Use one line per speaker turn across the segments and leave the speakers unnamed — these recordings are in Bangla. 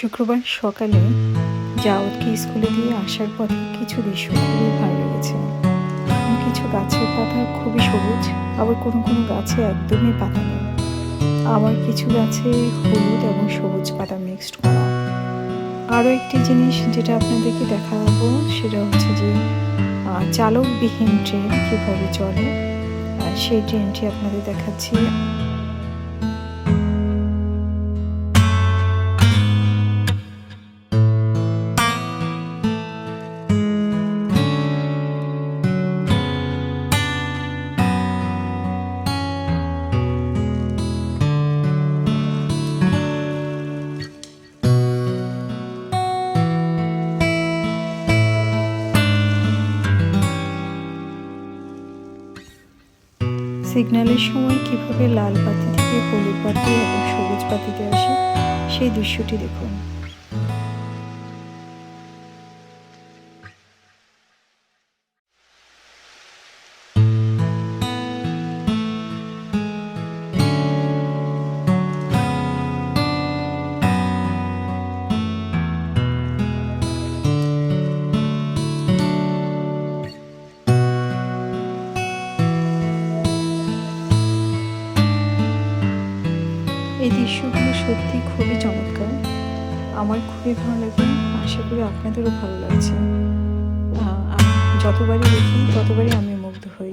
শুক্রবার সকালে জাওয়াতকে স্কুলে দিয়ে আসার পথে কিছু দৃশ্য খুবই ভালো লেগেছে। কিছু গাছের পাতা খুবই সবুজ, আবার কোনো কোনো গাছে একদমই পাতা নেই। আবার কিছু গাছে হলুদ এবং সবুজ পাতা মিক্সড করা। আরও একটি জিনিস যেটা আপনাদেরকে দেখাবো, সেটা হচ্ছে যে চালকবিহীন ট্রেন কীভাবে চলে সেই ট্রেনটি আপনাদের দেখাচ্ছি। সিগন্যালের সময় কীভাবে লাল পাতি থেকে হলুদ পাতি এবং সবুজ পাতিতে আসে, সেই দৃশ্যটি দেখুন। এই দৃশ্যগুলো সত্যি খুবই চমৎকার। আমার খুবই ভালো লাগে আশা করি আপনাদেরও ভালো লাগছে। যতবারই দেখি, ততবারই আমি মুগ্ধ হই।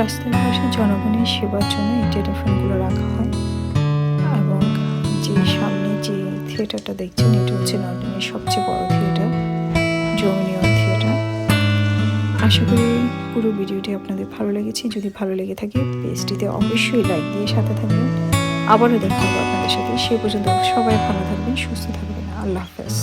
রাস্তার পাশে জনগণের সেবার জন্য এই টেলিফোনগুলো রাখা হয়। এবং যে সামনে যে থিয়েটারটা দেখছেন, এটা হচ্ছে লন্ডনের সবচেয়ে বড় থিয়েটার জমিনিয়ন থিয়েটার। আশা করি পুরো ভিডিওটি আপনাদের ভালো লেগেছে। যদি ভালো লেগে থাকে, পেজটিতে অবশ্যই লাইক দিয়ে সাথে থাকবেন। আবারও দেখা হবে আপনাদের সাথে। সে পর্যন্ত সবাই ভালো থাকবেন, সুস্থ থাকবেন। আল্লাহ হাফেজ।